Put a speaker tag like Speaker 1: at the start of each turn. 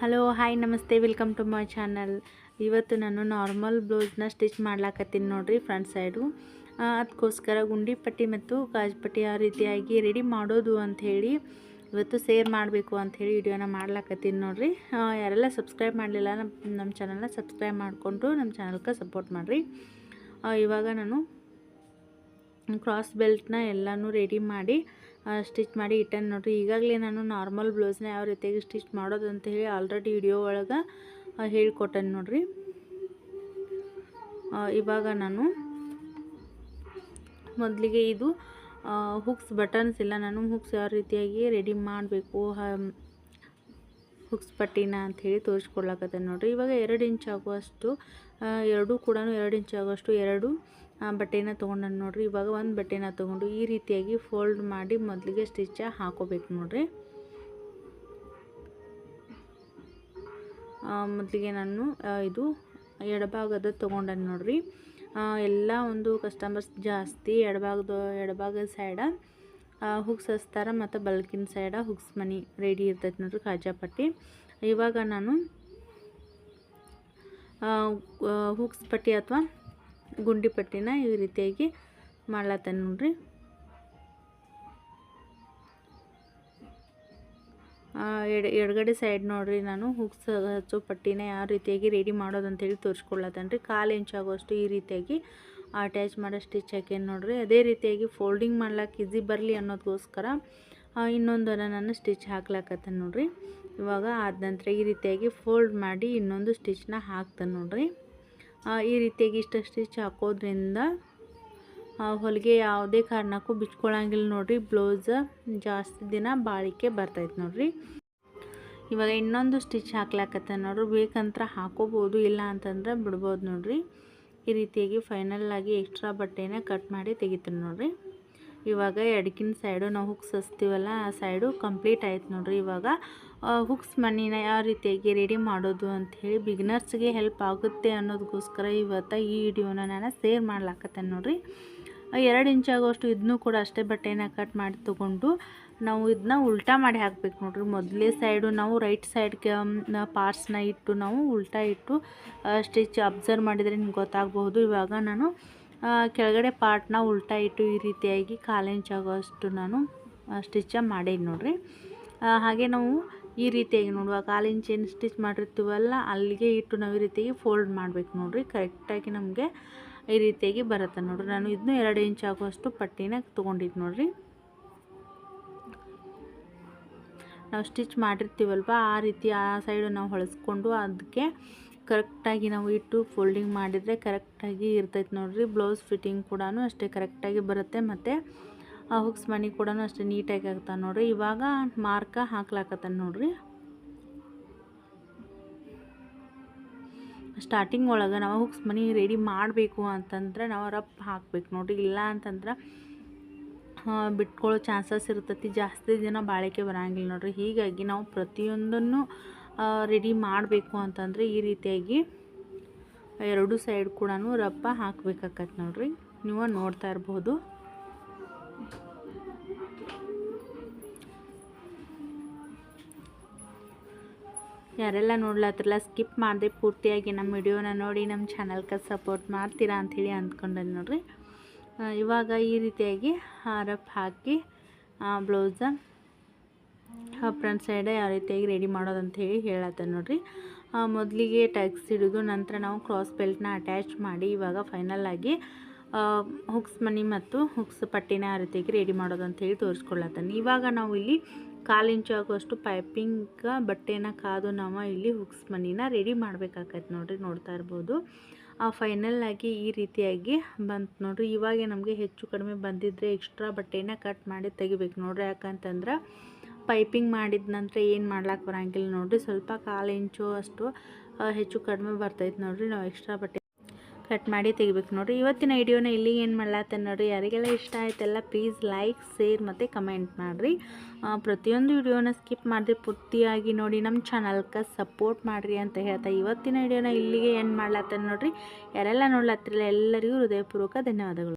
Speaker 1: Hello, hi, ನಮಸ್ತೆ, welcome to my channel. ಇವತ್ತು ನಾನು ನಾರ್ಮಲ್ ಬ್ಲೌಸ್ನ ಸ್ಟಿಚ್ ಮಾಡ್ಲಾಕತ್ತೀನಿ ನೋಡಿರಿ ಫ್ರಂಟ್ ಸೈಡು. ಅದಕ್ಕೋಸ್ಕರ ಗುಂಡಿ ಪಟ್ಟಿ ಮತ್ತು ಕಾಜು ಪಟ್ಟಿ ಆ ರೀತಿಯಾಗಿ ರೆಡಿ ಮಾಡೋದು ಅಂಥೇಳಿ ಇವತ್ತು ಸೇರ್ ಮಾಡಬೇಕು ಅಂಥೇಳಿ ವಿಡಿಯೋನ ಮಾಡ್ಲಾಕತ್ತೀನಿ ನೋಡಿರಿ. ಯಾರೆಲ್ಲ ಸಬ್ಸ್ಕ್ರೈಬ್ ಮಾಡಲಿಲ್ಲ ನಮ್ಮ ನಮ್ಮ ಚಾನಲ್ನ ಸಬ್ಸ್ಕ್ರೈಬ್ ಮಾಡಿಕೊಂಡು ನಮ್ಮ ಚಾನಲ್ಗೆ ಸಪೋರ್ಟ್ ಮಾಡಿರಿ. ಇವಾಗ ನಾನು ಕ್ರಾಸ್ ಬೆಲ್ಟ್ನ ಎಲ್ಲನೂ ರೆಡಿ ಮಾಡಿ ಸ್ಟಿಚ್ ಮಾಡಿ ಇಟ್ಟೇನೆ ನೋಡಿರಿ. ಈಗಾಗಲೇ ನಾನು ನಾರ್ಮಲ್ ಬ್ಲೌಸ್ನ ಯಾವ ರೀತಿಯಾಗಿ ಸ್ಟಿಚ್ ಮಾಡೋದು ಅಂತ ಹೇಳಿ ಆಲ್ರೆಡಿ ವಿಡಿಯೋ ಒಳಗೆ ಹೇಳಿಕೊಟ್ಟೇನೆ ನೋಡಿರಿ. ಇವಾಗ ನಾನು ಮೊದಲಿಗೆ ಇದು ಹುಕ್ಸ್ ಬಟನ್ಸ್ ಇಲ್ಲ, ನಾನು ಹುಕ್ಸ್ ಯಾವ ರೀತಿಯಾಗಿ ರೆಡಿ ಮಾಡಬೇಕು ಹುಕ್ಸ್ ಪಟ್ಟಿನ ಅಂಥೇಳಿ ತೋರಿಸ್ಕೊಡ್ಲಾಕತ್ತೆ ನೋಡಿರಿ. ಇವಾಗ ಎರಡು ಇಂಚ್ ಆಗುವಷ್ಟು ಎರಡೂ ಕೂಡ ಎರಡು ಇಂಚ್ ಆಗುವಷ್ಟು ಎರಡು ಬಟ್ಟೆನ ತೊಗೊಂಡು ನೋಡಿರಿ. ಇವಾಗ ಒಂದು ಬಟ್ಟೆನ ತೊಗೊಂಡು ಈ ರೀತಿಯಾಗಿ ಫೋಲ್ಡ್ ಮಾಡಿ ಮೊದಲಿಗೆ ಸ್ಟಿಚ್ ಹಾಕೋಬೇಕು ನೋಡಿರಿ. ಮೊದಲಿಗೆ ನಾನು ಇದು ಎಡಭಾಗದ ತೊಗೊಂಡೆ ನೋಡಿರಿ. ಎಲ್ಲ ಒಂದು ಕಸ್ಟಮರ್ಸ್ ಜಾಸ್ತಿ ಎಡಭಾಗದ ಎಡಭಾಗದ ಸೈಡ ಹುಕ್ಸ್ ಹಚ್ತಾರ ಮತ್ತು ಬಲ್ಕಿನ ಸೈಡ ಹುಕ್ಸ್ ಮನಿ ರೆಡಿ ಇರ್ತೈತೆ ನೋಡಿರಿ ಕಾಜಾ ಪಟ್ಟಿ ಇವಾಗ ನಾನು ಹುಕ್ಸ್ ಪಟ್ಟಿ ಅಥವಾ ಗುಂಡಿ ಪಟ್ಟಿನ ಈ ರೀತಿಯಾಗಿ ಮಾಡ್ಲತ್ತೇನೆ ನೋಡ್ರಿ. ಎಡ್, ಎಡಗಡೆ ಸೈಡ್ ನೋಡ್ರಿ ನಾನು ಹುಕ್ಸ್ ಹಚ್ಚು ಪಟ್ಟಿನ ಯಾವ ರೀತಿಯಾಗಿ ರೆಡಿ ಮಾಡೋದಂತೇಳಿ ತೋರಿಸ್ಕೊಡ್ಲತ್ತೇನೆ ರೀ ಕಾಲು ಇಂಚಾಗುವಷ್ಟು ಈ ರೀತಿಯಾಗಿ ಅಟ್ಯಾಚ್ ಮಾಡೋ ಸ್ಟಿಚ್ ಹಾಕೇನು ನೋಡ್ರಿ. ಅದೇ ರೀತಿಯಾಗಿ ಫೋಲ್ಡಿಂಗ್ ಮಾಡ್ಲಾಕ ಈಸಿ ಬರಲಿ ಅನ್ನೋದಕ್ಕೋಸ್ಕರ ಇನ್ನೊಂದನ್ನು ನಾನು ಸ್ಟಿಚ್ ಹಾಕ್ಲಾಕತ್ತೇನೆ ನೋಡ್ರಿ. ಇವಾಗ ಆದ ನಂತರ ಈ ರೀತಿಯಾಗಿ ಫೋಲ್ಡ್ ಮಾಡಿ ಇನ್ನೊಂದು ಸ್ಟಿಚ್ನ ಹಾಕ್ತಾನೆ ನೋಡ್ರಿ. ಈ ರೀತಿಯಾಗಿ ಇಷ್ಟು ಸ್ಟಿಚ್ ಹಾಕೋದ್ರಿಂದ ಹೊಲಿಗೆ ಯಾವುದೇ ಕಾರಣಕ್ಕೂ ಬಿಚ್ಕೊಳ್ಳೋಂಗಿಲ್ಲ ನೋಡಿರಿ. ಬ್ಲೌಸ್ ಜಾಸ್ತಿ ದಿನ ಬಾಳಿಕೆ ಬರ್ತೈತೆ ನೋಡಿರಿ. ಇವಾಗ ಇನ್ನೊಂದು ಸ್ಟಿಚ್ ಹಾಕ್ಲಾಕತ್ತೆ ನೋಡ್ರಿ. ಬೇಕಂತ ಹಾಕೋಬೋದು, ಇಲ್ಲ ಅಂತಂದ್ರೆ ಬಿಡ್ಬೋದು ನೋಡಿರಿ. ಈ ರೀತಿಯಾಗಿ ಫೈನಲ್ ಆಗಿ ಎಕ್ಸ್ಟ್ರಾ ಬಟ್ಟೆನ ಕಟ್ ಮಾಡಿ ತೆಗಿತೀನಿ ನೋಡಿರಿ. ಇವಾಗ ಎಡಕಿನ ಸೈಡು ನಾವು ಹುಕ್ಸ್ ಹಚ್ತೀವಲ್ಲ, ಆ ಸೈಡು ಕಂಪ್ಲೀಟ್ ಆಯ್ತು ನೋಡಿರಿ ಇವಾಗ. ಹುಕ್ಸ್ ಮಣ್ಣಿನ ಯಾವ ರೀತಿಯಾಗಿ ರೆಡಿ ಮಾಡೋದು ಅಂಥೇಳಿ ಬಿಗ್ನರ್ಸ್ಗೆ ಹೆಲ್ಪ್ ಆಗುತ್ತೆ ಅನ್ನೋದಕ್ಕೋಸ್ಕರ ಇವತ್ತು ಈ ವಿಡಿಯೋನ ನಾನು ಸೇರ್ ಮಾಡ್ಲಾಕತ್ತೇನೆ ನೋಡಿರಿ. ಎರಡು ಇಂಚ್ ಆಗೋಷ್ಟು ಇದನ್ನೂ ಕೂಡ ಅಷ್ಟೇ ಬಟ್ಟೆನ ಕಟ್ ಮಾಡಿ ತೊಗೊಂಡು ನಾವು ಇದನ್ನ ಉಲ್ಟಾ ಮಾಡಿ ಹಾಕ್ಬೇಕು ನೋಡ್ರಿ. ಮೊದಲೇ ಸೈಡು ನಾವು ರೈಟ್ ಸೈಡ್ಗೆ ಪಾರ್ಟ್ಸ್ನ ಇಟ್ಟು ನಾವು ಉಲ್ಟಾ ಇಟ್ಟು ಸ್ಟಿಚ್ ಅಬ್ಸರ್ವ್ ಮಾಡಿದರೆ ನಿಮ್ಗೆ ಗೊತ್ತಾಗಬಹುದು. ಇವಾಗ ನಾನು ಕೆಳಗಡೆ ಪಾರ್ಟ್ನ ಉಲ್ಟಾ ಇಟ್ಟು ಈ ರೀತಿಯಾಗಿ ಕಾಲು ಇಂಚ್ ಆಗೋಷ್ಟು ನಾನು ಸ್ಟಿಚ್ಚ ಮಾಡೀನಿ ನೋಡಿರಿ. ಹಾಗೆ ನಾವು ಈ ರೀತಿಯಾಗಿ ನೋಡುವ ಕಾಲಿಂಚೇನು ಸ್ಟಿಚ್ ಮಾಡಿರ್ತೀವಲ್ಲ, ಅಲ್ಲಿಗೆ ಇಟ್ಟು ನಾವು ಈ ರೀತಿಯಾಗಿ ಫೋಲ್ಡ್ ಮಾಡಬೇಕು ನೋಡಿರಿ. ಕರೆಕ್ಟಾಗಿ ನಮಗೆ ಈ ರೀತಿಯಾಗಿ ಬರುತ್ತೆ ನೋಡಿರಿ. ನಾನು ಇದನ್ನು ಎರಡು ಇಂಚ್ ಆಗುವಷ್ಟು ಪಟ್ಟಿನ ತೊಗೊಂಡಿದ್ದು ನೋಡಿರಿ. ನಾವು ಸ್ಟಿಚ್ ಮಾಡಿರ್ತೀವಲ್ವ, ಆ ರೀತಿ ಆ ಸೈಡು ನಾವು ಹೊಳೆಸ್ಕೊಂಡು ಅದಕ್ಕೆ ಕರೆಕ್ಟಾಗಿ ನಾವು ಇಟ್ಟು ಫೋಲ್ಡಿಂಗ್ ಮಾಡಿದರೆ ಕರೆಕ್ಟಾಗಿ ಇರ್ತೈತೆ ನೋಡಿರಿ. ಬ್ಲೌಸ್ ಫಿಟ್ಟಿಂಗ್ ಕೂಡ ಅಷ್ಟೇ ಕರೆಕ್ಟಾಗಿ ಬರುತ್ತೆ. ಮತ್ತು ಆ ಹುಕ್ಸ್ ಮನಿ ಕೂಡ ಅಷ್ಟೇ ನೀಟಾಗಿ ಆಗ್ತಾವೆ ನೋಡಿರಿ. ಇವಾಗ ಮಾರ್ಕ ಹಾಕ್ಲಾಕತ್ತಾನೆ ನೋಡಿರಿ. ಸ್ಟಾರ್ಟಿಂಗ್ ಒಳಗೆ ನಾವು ಹುಕ್ಸ್ ಮನಿ ರೆಡಿ ಮಾಡಬೇಕು ಅಂತಂದ್ರೆ ನಾವು ರಪ್ ಹಾಕ್ಬೇಕು ನೋಡಿರಿ. ಇಲ್ಲ ಅಂತಂದ್ರೆ ಬಿಟ್ಕೊಳ್ಳೋ ಚಾನ್ಸಸ್ ಇರ್ತೈತಿ. ಜಾಸ್ತಿ ದಿನ ಬಾಳಿಕೆ ಬರೋಂಗಿಲ್ಲ ನೋಡಿರಿ. ಹೀಗಾಗಿ ನಾವು ಪ್ರತಿಯೊಂದನ್ನು ರೆಡಿ ಮಾಡಬೇಕು ಅಂತಂದರೆ ಈ ರೀತಿಯಾಗಿ ಎರಡು ಸೈಡ್ ಕೂಡ ರಪ್ಪ ಹಾಕ್ಬೇಕಾಗತ್ತೆ ನೋಡ್ರಿ. ನೀವು ನೋಡ್ತಾ ಇರ್ಬೋದು. ಯಾರೆಲ್ಲ ನೋಡ್ಲತ್ತಿರಲ್ಲ ಸ್ಕಿಪ್ ಮಾಡಿದೆ ಪೂರ್ತಿಯಾಗಿ ನಮ್ಮ ವಿಡಿಯೋನ ನೋಡಿ ನಮ್ಮ ಚಾನಲ್ಗೆ ಸಪೋರ್ಟ್ ಮಾಡ್ತೀರಾ ಅಂಥೇಳಿ ಅಂದ್ಕೊಂಡೆ ನೋಡ್ರಿ. ಇವಾಗ ಈ ರೀತಿಯಾಗಿ ರಫ್ ಹಾಕಿ ಬ್ಲೌಸ ಫ್ರಂಟ್ ಸೈಡೆ ಯಾವ ರೀತಿಯಾಗಿ ರೆಡಿ ಮಾಡೋದು ಹೇಳಿ ಹೇಳತ್ತೆ ನೋಡಿರಿ. ಮೊದಲಿಗೆ ಟ್ಯಾಕ್ಸ್ ಹಿಡಿದು ನಂತರ ನಾವು ಕ್ರಾಸ್ ಬೆಲ್ಟ್ನ ಅಟ್ಯಾಚ್ ಮಾಡಿ ಇವಾಗ ಫೈನಲ್ ಆಗಿ ಹುಕ್ಸ್ ಮನಿ ಮತ್ತು ಹುಕ್ಸ್ ಪಟ್ಟಿನ ಆ ರೀತಿಯಾಗಿ ರೆಡಿ ಮಾಡೋದು ಹೇಳಿ ತೋರಿಸ್ಕೊಳ್ಳತ್ತಾನೆ ಇವಾಗ ನಾವು ಇಲ್ಲಿ ಕಾಲು ಇಂಚು ಆಗುವಷ್ಟು ಪೈಪಿಂಗ್ ಬಟ್ಟೆನ ಕಾದು ನಾವು ಇಲ್ಲಿ ಹುಕ್ಸ್ ಮನಿನ ರೆಡಿ ಮಾಡಬೇಕಾಗತ್ತೆ ನೋಡಿರಿ, ನೋಡ್ತಾ ಇರ್ಬೋದು. ಫೈನಲ್ ಆಗಿ ಈ ರೀತಿಯಾಗಿ ಬಂತು ನೋಡಿರಿ. ಇವಾಗ ನಮಗೆ ಹೆಚ್ಚು ಕಡಿಮೆ ಬಂದಿದ್ದರೆ ಎಕ್ಸ್ಟ್ರಾ ಬಟ್ಟೆನ ಕಟ್ ಮಾಡಿ ತೆಗಿಬೇಕು ನೋಡಿರಿ. ಯಾಕಂತಂದ್ರೆ ಪೈಪಿಂಗ್ ಮಾಡಿದ ನಂತರ ಏನು ಮಾಡ್ಲಾಕ ಬರೋಂಗಿಲ್ಲ ನೋಡಿರಿ. ಸ್ವಲ್ಪ ಕಾಲು ಇಂಚು ಅಷ್ಟು ಹೆಚ್ಚು ಕಡಿಮೆ ಬರ್ತೈತೆ ನೋಡಿರಿ. ನಾವು ಎಕ್ಸ್ಟ್ರಾ ಬಟ್ಟೆ ಕಟ್ ಮಾಡಿ ತೆಗಿಬೇಕು ನೋಡಿರಿ. ಇವತ್ತಿನ ವಿಡಿಯೋನ ಇಲ್ಲಿಗೆ ಏನು ಮಾಡ್ಲಾತ್ತೆ ನೋಡಿರಿ. ಯಾರಿಗೆಲ್ಲ ಇಷ್ಟ ಆಯ್ತಲ್ಲ ಪ್ಲೀಸ್ ಲೈಕ್ ಶೇರ್ ಮತ್ತು ಕಮೆಂಟ್ ಮಾಡಿರಿ. ಪ್ರತಿಯೊಂದು ವಿಡಿಯೋನ ಸ್ಕಿಪ್ ಮಾಡಿದ್ರೆ ಪೂರ್ತಿಯಾಗಿ ನೋಡಿ ನಮ್ಮ ಚಾನಲ್ಗೆ ಸಪೋರ್ಟ್ ಮಾಡಿರಿ ಅಂತ ಹೇಳ್ತಾ ಇವತ್ತಿನ ವಿಡಿಯೋನ ಇಲ್ಲಿಗೆ ಏನು ಮಾಡ್ಲಾತ್ತೆ ನೋಡಿರಿ. ಯಾರೆಲ್ಲ ನೋಡ್ಲಾತ್ತಿರಲ್ಲ ಎಲ್ಲರಿಗೂ ಹೃದಯಪೂರ್ವಕ ಧನ್ಯವಾದಗಳು.